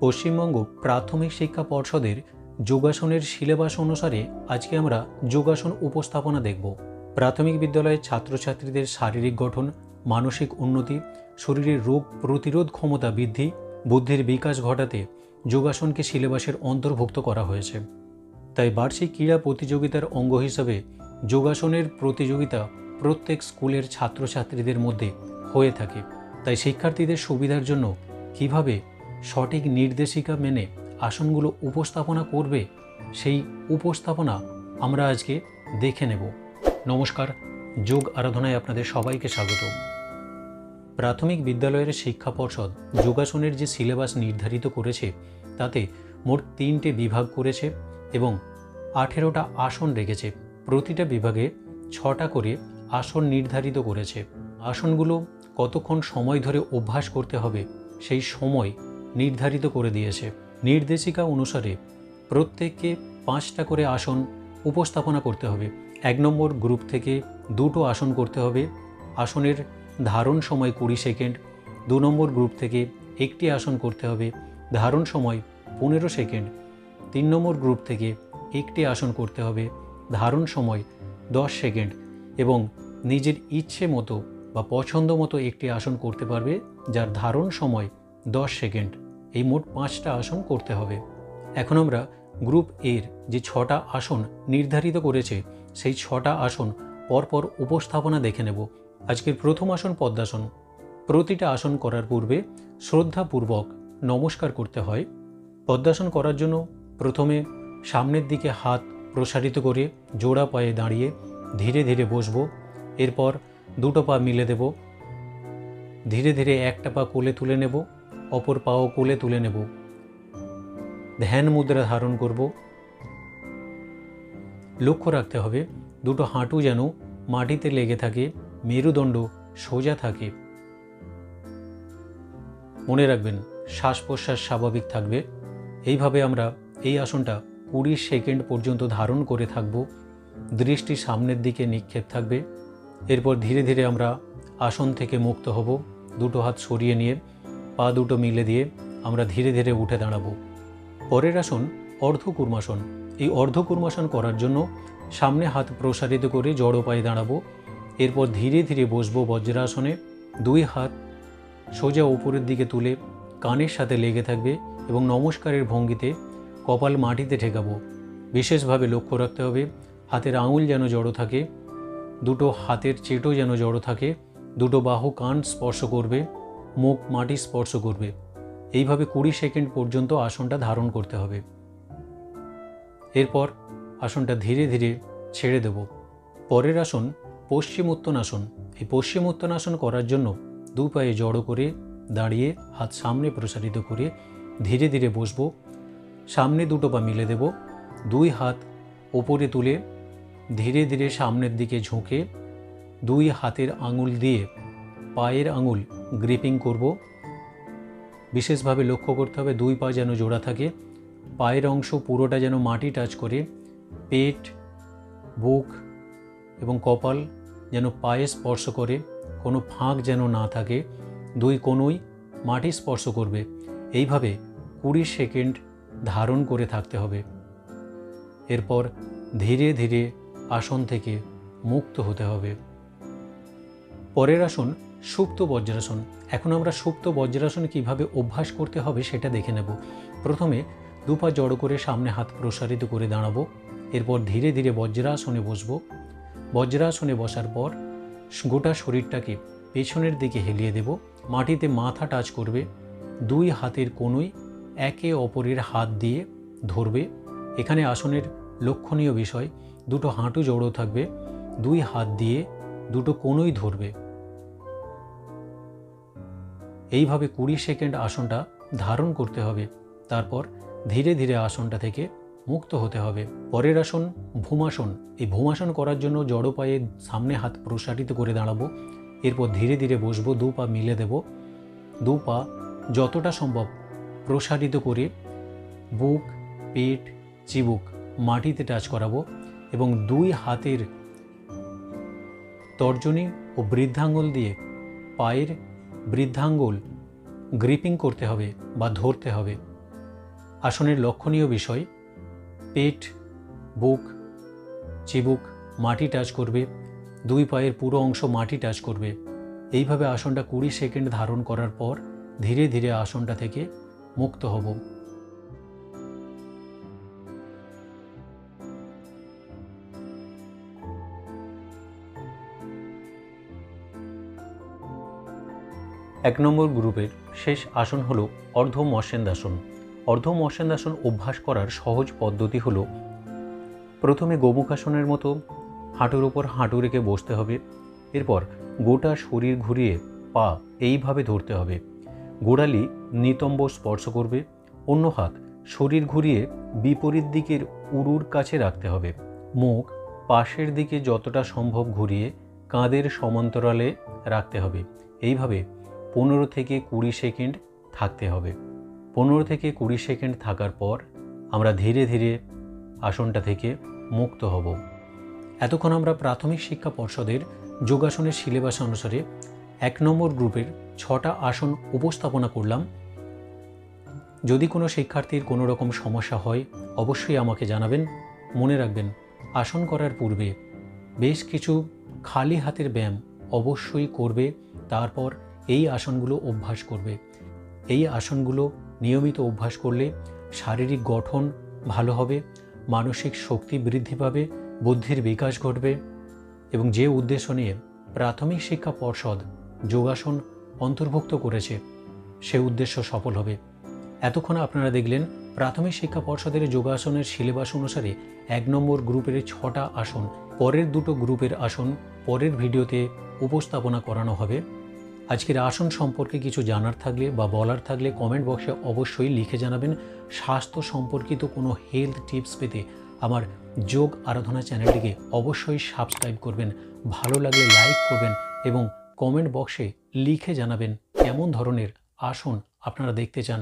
পশ্চিমবঙ্গ প্রাথমিক শিক্ষা পর্ষদের যোগাসনের সিলেবাস অনুসারে আজকে আমরা যোগাসন উপস্থাপনা দেখব। প্রাথমিক বিদ্যালয়ের ছাত্রছাত্রীদের শারীরিক গঠন, মানসিক উন্নতি, শরীরের রোগ প্রতিরোধ ক্ষমতা বৃদ্ধি, বুদ্ধির বিকাশ ঘটাতে যোগাসনকে সিলেবাসের অন্তর্ভুক্ত করা হয়েছে। তাই বার্ষিক ক্রীড়া প্রতিযোগিতার অঙ্গ হিসাবে যোগাসনের প্রতিযোগিতা প্রত্যেক স্কুলের ছাত্রছাত্রীদের মধ্যে হয়ে থাকে। তাই শিক্ষার্থীদের সুবিধার জন্য কীভাবে সঠিক নির্দেশিকা মেনে আসনগুলো উপস্থাপনা করবে, সেই উপস্থাপনা আমরা আজকে দেখে নেব। নমস্কার, যোগ আরাধনায় আপনাদের সবাইকে স্বাগত প্রাথমিক বিদ্যালয়ের শিক্ষা পর্ষদ যোগাসনের যে সিলেবাস নির্ধারিত করেছে, তাতে মোট তিনটে বিভাগ করেছে এবং আঠেরোটা আসন রেখেছে। প্রতিটা বিভাগে ছটা করে আসন নির্ধারিত করেছে। আসনগুলো কতক্ষণ সময় ধরে অভ্যাস করতে হবে, সেই সময় নির্ধারিত করে দিয়েছে। নির্দেশিকা অনুসারে প্রত্যেককে পাঁচটা করে আসন উপস্থাপনা করতে হবে। এক নম্বর গ্রুপ থেকে দুটো আসন করতে হবে। আসনের ধারণ সময় কুড়ি সেকেন্ড। দু নম্বর গ্রুপ থেকে একটি আসন করতে হবে। ধারণ সময় পনেরো সেকেন্ড। তিন নম্বর গ্রুপ থেকে একটি আসন করতে হবে। ধারণ সময় দশ সেকেন্ড এবং নিজের ইচ্ছে মতো বা পছন্দ মতো একটি আসন করতে পারবে, যার ধারণ সময় দশ সেকেন্ড। এই মোট পাঁচটা আসন করতে হবে। এখন আমরা গ্রুপ এর যে ছটা আসন নির্ধারিত করেছে, সেই ছটা আসন পরপর উপস্থাপনা দেখে নেব। আজকের প্রথম আসন পদ্মাসন। প্রতিটা আসন করার পূর্বে শ্রদ্ধাপূর্বক নমস্কার করতে হয়। পদ্মাসন করার জন্য প্রথমে সামনের দিকে হাত প্রসারিত করে জোড়া পায়ে দাঁড়িয়ে ধীরে ধীরে বসবো। এরপর দুটো পা মিলে দেব। ধীরে ধীরে একটা পা কোলে তুলে নেব। অপর পাও কোলে তুলে নেব। ধ্যান মুদ্রা ধারণ করব। লক্ষ্য রাখতে হবে, দুটো হাঁটু যেন মাটিতে লেগে থাকে, মেরুদণ্ড সোজা থাকে। মনে রাখবেন শ্বাস প্রশ্বাস স্বাভাবিক থাকবে। এইভাবে আমরা এই আসনটা কুড়ি সেকেন্ড পর্যন্ত ধারণ করে থাকব। দৃষ্টি সামনের দিকে নিক্ষেপ থাকবে। এরপর ধীরে ধীরে আমরা আসন থেকে মুক্ত হব। দুটো হাত সরিয়ে নিয়ে পা দুটো মিলে দিয়ে আমরা ধীরে ধীরে উঠে দাঁড়াবো। পরের আসন অর্ধকুর্মাসন। এই অর্ধকুর্মাসন করার জন্য সামনে হাত প্রসারিত করে জড়ো পায়ে দাঁড়াবো। এরপর ধীরে ধীরে বসবো বজ্রাসনে। দুই হাত সোজা উপরের দিকে তুলে কানের সাথে লেগে থাকবে এবং নমস্কারের ভঙ্গিতে কপাল মাটিতে ঠেকাবো। বিশেষভাবে লক্ষ্য রাখতে হবে, হাতের আঙুল যেন জড়ো থাকে, দুটো হাতের চেটো যেন জড়ো থাকে, দুটো বাহু কান স্পর্শ করবে। মুখ, মাটি স্পর্শ করবে। এইভাবে কুড়ি সেকেন্ড পর্যন্ত আসনটা ধারণ করতে হবে। এরপর আসনটা ধীরে ধীরে ছেড়ে দেব। পরের আসন পশ্চিম উত্তনাসন। এই পশ্চিম উত্তনাসন করার জন্য দু পায়ে জড়ো করে দাঁড়িয়ে হাত সামনে প্রসারিত করে ধীরে ধীরে বসবো। সামনে দুটো পা মিলে দেব। দুই হাত ওপরে তুলে ধীরে ধীরে সামনের দিকে ঝুঁকে দুই হাতের আঙুল দিয়ে পায়ের আঙুল গ্রিপিং করব। বিশেষভাবে লক্ষ্য করতে হবে দুই পা যেন জোড়া থাকে। পায়ের অংশ পুরোটা যেন মাটি টাচ করে। পেট, বুক এবং কপাল যেন পায়ে স্পর্শ করে। কোনো ফাঁক যেন না থাকে। দুই কোনোই মাটি স্পর্শ করবে। এইভাবে কুড়ি সেকেন্ড ধারণ করে থাকতে হবে। এরপর ধীরে ধীরে আসন থেকে মুক্ত হতে হবে। পরের আসন সুপ্ত বজ্রাসন। এখন আমরা সুপ্ত বজ্রাসন কীভাবে অভ্যাস করতে হবে সেটা দেখে নেব। প্রথমে দুপা জড়ো করে সামনে হাত প্রসারিত করে দাঁড়াবো। এরপর ধীরে ধীরে বজ্রাসনে বসবো। বজ্রাসনে বসার পর গোটা শরীরটাকে পেছনের দিকে হেলিয়ে দেব। মাটিতে মাথা টাচ করবে। দুই হাতের কোনোই একে অপরের হাত দিয়ে ধরবে। এখানে আসনের লক্ষণীয় বিষয়, দুটো হাঁটু জড়ো থাকবে। দুই হাত দিয়ে দুটো কোনোই ধরবে। এইভাবে কুড়ি সেকেন্ড আসনটা ধারণ করতে হবে। তারপর ধীরে ধীরে আসনটা থেকে মুক্ত হতে হবে। পরের আসন ভূমাসন। এই ভূমাসন করার জন্য জড়ো পায়ে সামনে হাত প্রসারিত করে দাঁড়াবো। এরপর ধীরে ধীরে বসবো, দু পা মিলে দেব। দু পা যতটা সম্ভব প্রসারিত করে বুক, পেট, চিবুক মাটিতে টাচ করাবো এবং দুই হাতের তর্জনী ও বৃদ্ধাঙ্গুল দিয়ে পায়ের বৃদ্ধাঙ্গুল গ্রিপিং করতে হবে বা ধরতে হবে। আসনের লক্ষণীয় বিষয়, পেট, বুক, চিবুক, মাটি টাচ করবে, দুই পায়ের পুরো অংশ মাটি টাচ করবে। এইভাবে আসনটা কুড়ি সেকেন্ড ধারণ করার পর ধীরে ধীরে আসনটা থেকে মুক্ত হব। এক নম্বর গ্রুপের শেষ আসন হলো অর্ধ মশেন্দাসন অর্ধ মশেন্দাসন অভ্যাস করার সহজ পদ্ধতি হলো প্রথমে গোমুখাসনের মতো হাঁটুর উপর হাঁটু রেখে বসতে হবে, এরপর গোটা শরীর ঘুরিয়ে পা এইভাবে ধরতে হবে। গোড়ালি নিতম্ব স্পর্শ করবে, অন্য হাত শরীর ঘুরিয়ে বিপরীত দিকের উরুর কাছে রাখতে হবে। মুখ পাশের দিকে যতটা সম্ভব ঘুরিয়ে কাঁধের সমান্তরালে রাখতে হবে। এইভাবে পনেরো থেকে কুড়ি সেকেন্ড থাকতে হবে। পনেরো থেকে কুড়ি সেকেন্ড থাকার পর আমরা ধীরে ধীরে আসনটা থেকে মুক্ত হব। এতক্ষণ আমরা প্রাথমিক শিক্ষা পর্ষদের যোগাসনের সিলেবাস অনুসারে এক নম্বর গ্রুপের ছটা আসন উপস্থাপনা করলাম। যদি কোনো শিক্ষার্থীর কোনো রকম সমস্যা হয়, অবশ্যই আমাকে জানাবেন। মনে রাখবেন, আসন করার পূর্বে বেশ কিছু খালি হাতের ব্যায়াম অবশ্যই করবে, তারপর এই আসনগুলো অভ্যাস করবে। এই আসনগুলো নিয়মিত অভ্যাস করলে শারীরিক গঠন ভালো হবে, মানসিক শক্তি বৃদ্ধি পাবে, বুদ্ধির বিকাশ ঘটবে এবং যে উদ্দেশ্য নিয়ে প্রাথমিক শিক্ষা পর্ষদ যোগাসন অন্তর্ভুক্ত করেছে, সে উদ্দেশ্য সফল হবে। এতক্ষণ আপনারা দেখলেন প্রাথমিক শিক্ষা পর্ষদের যোগাসনের সিলেবাস অনুসারে এক নম্বর গ্রুপের ছটা আসন, পরের দুটো গ্রুপের আসন, পরের ভিডিওতে উপস্থাপনা করানো হবে। আজকের আসন সম্পর্কে কিছু জানার থাকলে বা বলার থাকলে কমেন্ট বক্সে অবশ্যই লিখে জানাবেন। স্বাস্থ্য সম্পর্কিত কোনো হেলথ টিপস পেতে আমার যোগ আরাধনা চ্যানেলটিকে অবশ্যই সাবস্ক্রাইব করবেন, ভালো লাগলে লাইক করবেন এবং কমেন্ট বক্সে লিখে জানাবেন কেমন ধরনের আসন আপনারা দেখতে চান।